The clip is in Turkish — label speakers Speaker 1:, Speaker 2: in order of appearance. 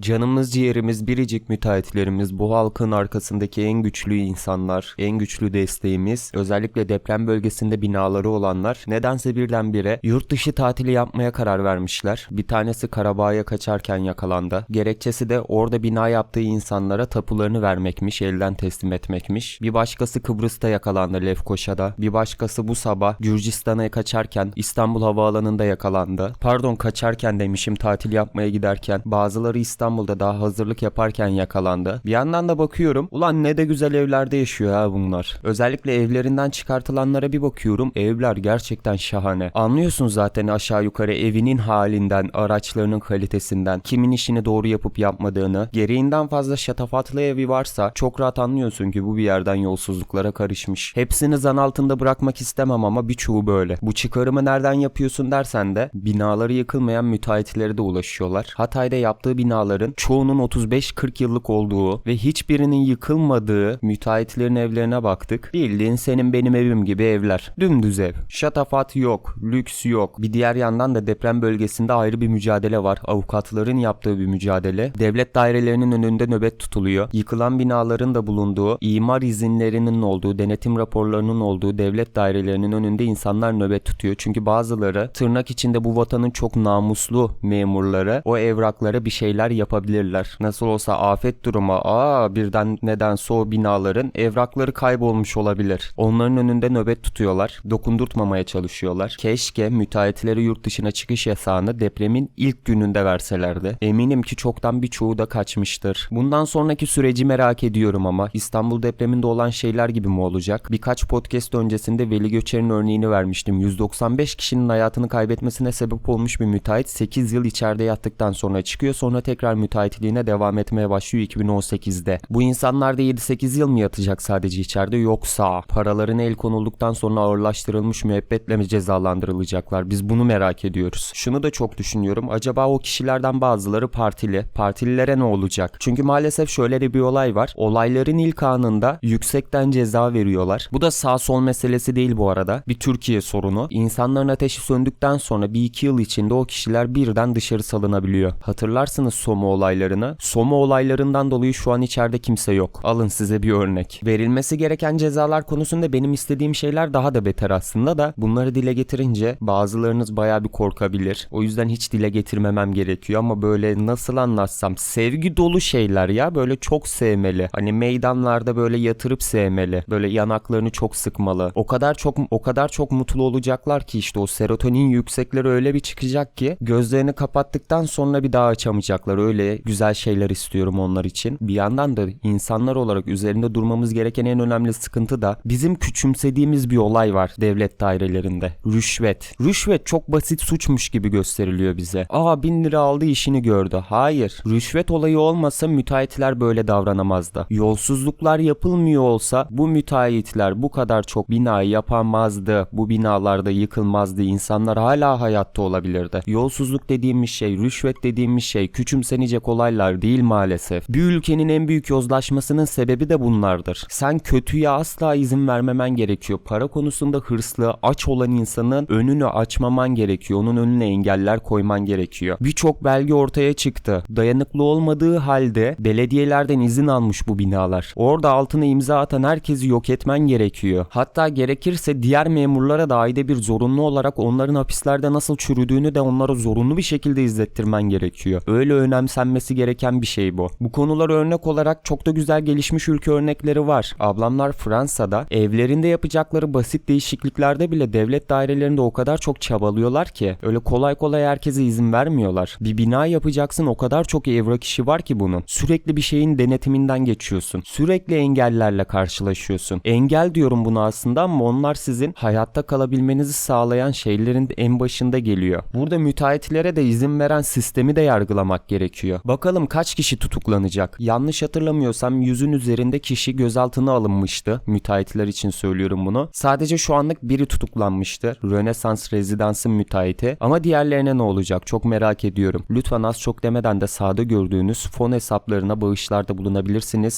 Speaker 1: Canımız ciğerimiz biricik müteahhitlerimiz bu halkın arkasındaki en güçlü insanlar, en güçlü desteğimiz, özellikle deprem bölgesinde binaları olanlar nedense birdenbire yurt dışı tatili yapmaya karar vermişler. Bir tanesi Karabağ'a kaçarken yakalandı. Gerekçesi de orada bina yaptığı insanlara tapularını vermekmiş, elden teslim etmekmiş. Bir başkası Kıbrıs'ta yakalandı Lefkoşa'da. Bir başkası bu sabah Gürcistan'a kaçarken İstanbul Havaalanı'nda yakalandı. Pardon kaçarken demişim tatil yapmaya giderken. Bazıları İstanbul'da daha hazırlık yaparken yakalandı. Bir yandan da bakıyorum ulan ne de güzel evlerde yaşıyor ha bunlar. Özellikle evlerinden çıkartılanlara bir bakıyorum evler gerçekten şahane. Anlıyorsun zaten aşağı yukarı evinin halinden, araçlarının kalitesinden, kimin işini doğru yapıp yapmadığını. Gereğinden fazla şatafatlı evi varsa çok rahat anlıyorsun ki bu bir yerden yolsuzluklara karışmış. Hepsini zan altında bırakmak istemem ama birçoğu böyle. Bu çıkarımı nereden yapıyorsun dersen de binaları yıkılmayan müteahhitlere de ulaşıyorlar. Hatay'da yaptığı binaların çoğunun 35-40 yıllık olduğu ve hiçbirinin yıkılmadığı müteahhitlerin evlerine baktık. Bildiğin senin benim evim gibi evler. Dümdüz ev. Şatafat yok, lüks yok. Bir diğer yandan da deprem bölgesinde ayrı bir mücadele var. Avukatların yaptığı bir mücadele. Devlet dairelerinin önünde nöbet tutuluyor. Yıkılan binaların da bulunduğu, imar izinlerinin olduğu, denetim raporlarının olduğu devlet dairelerinin önünde insanlar nöbet tutuyor. Çünkü bazıları tırnak içinde bu vatanın çok namuslu memurları o evraklara bir şeyler yapabilirler. Nasıl olsa afet durumu aa birden nedense o binaların evrakları kaybolmuş olabilir. Onların önünde nöbet tutuyorlar. Dokundurtmamaya çalışıyorlar. Keşke müteahhitlere yurt dışına çıkış yasağını depremin ilk gününde verselerdi. Eminim ki çoktan birçoğu da kaçmıştır. Bundan sonraki süreci merak ediyorum ama İstanbul depreminde olan şeyler gibi mi olacak? Birkaç podcast öncesinde Veli Göçer'in örneğini vermiştim. 195 kişinin hayatını kaybetmesine sebep olmuş bir müteahhit 8 yıl içeride yattıktan sonra çıkıyor. Sonra tekrar müteahhitliğine devam etmeye başlıyor 2018'de. Bu insanlar da 7-8 yıl mı yatacak sadece içeride yoksa paralarına el konulduktan sonra ağırlaştırılmış müebbetle mi cezalandırılacaklar? Biz bunu merak ediyoruz. Şunu da çok düşünüyorum. Acaba o kişilerden bazıları partili. Partililere ne olacak? Çünkü maalesef şöyle bir olay var. Olayların ilk anında yüksekten ceza veriyorlar. Bu da sağ sol meselesi değil bu arada. Bir Türkiye sorunu. İnsanların ateşi söndükten sonra bir iki yıl içinde o kişiler birden dışarı salınabiliyor. Hatırlarsınız Soma olaylarını. Soma olaylarından dolayı şu an içeride kimse yok. Alın size bir örnek. Verilmesi gereken cezalar konusunda benim istediğim şeyler daha da beter aslında da bunları dile getirince bazılarınız baya bir korkabilir. O yüzden hiç dile getirmemem gerekiyor ama böyle nasıl anlatsam sevgi dolu şeyler ya böyle çok sevmeli. Hani meydanlarda böyle yatırıp sevmeli. Böyle yanaklarını çok sıkmalı. O kadar çok o kadar çok mutlu olacaklar ki işte o serotonin yüksekleri öyle bir çıkacak ki gözlerini kapattıktan sonra bir daha açamayacaklar. Öyle güzel şeyler istiyorum onlar için. Bir yandan da insanlar olarak üzerinde durmamız gereken en önemli sıkıntı da bizim küçümsediğimiz bir olay var devlet dairelerinde. Rüşvet. Rüşvet çok basit suçmuş gibi gösteriliyor bize. Aa bin lira aldı işini gördü. Hayır. Rüşvet olayı olmasa müteahhitler böyle davranamazdı. Yolsuzluklar yapılmıyor olsa bu müteahhitler bu kadar çok binayı yapamazdı. Bu binalarda yıkılmazdı. İnsanlar hala hayatta olabilirdi. Yolsuzluk dediğimiz şey, rüşvet dediğimiz şey küçümsenecek olaylar değil maalesef. Bir ülkenin en büyük yozlaşmasının sebebi de bunlardır. Sen kötüye asla izin vermemen gerekiyor. Para konusunda hırslı, aç olan insanın önünü açmaman gerekiyor. Onun önüne engeller koyman gerekiyor. Birçok belge ortaya çıktı. Dayanıklı olmadığı halde belediyelerden izin almış bu binalar. Orada altına imza atan herkesi yok etmen gerekiyor. Hatta gerekirse diğer memurlara da ayda bir zorunlu olarak onların hapislerde nasıl çürüdüğünü de onlara zorunlu bir şekilde izlettirmen gerekiyor. Öyle önemsenmesi gereken bir şey bu. Bu konular örnek olarak çok da güzel gelişmiş ülke örnekleri var. Ablamlar Fransa'da evlerinde yapacakları basit değişikliklerde bile devlet dairelerinde o kadar çok çabalıyorlar ki öyle kolay kolay herkese izin vermiyorlar. Bir bina yapacaksın o kadar çok evrak işi var ki bunun. Sürekli bir şeyin denetiminden geçiyorsun. Sürekli engellerle karşılaşıyorsun. Engel diyorum buna aslında ama onlar sizin hayatta kalabilmenizi sağlayan şeylerin en başında geliyor. Burada müteahhitlere de izin veren sistemi de yargılamak gerekiyor. Bakalım kaç kişi tutuklanacak? Yanlış hatırlamıyorsam yüzün üzerinde kişi gözaltına alınmıştı. Müteahhitler için söylüyorum bunu. Sadece şu anlık biri tutuklanmıştı. Rönesans Rezidans'ın müteahhiti. Ama diğerlerine ne olacak? Çok merak ediyorum. Lütfen az çok demeden de sağda gördüğünüz fon hesaplarına bağışlarda bulunabilirsiniz.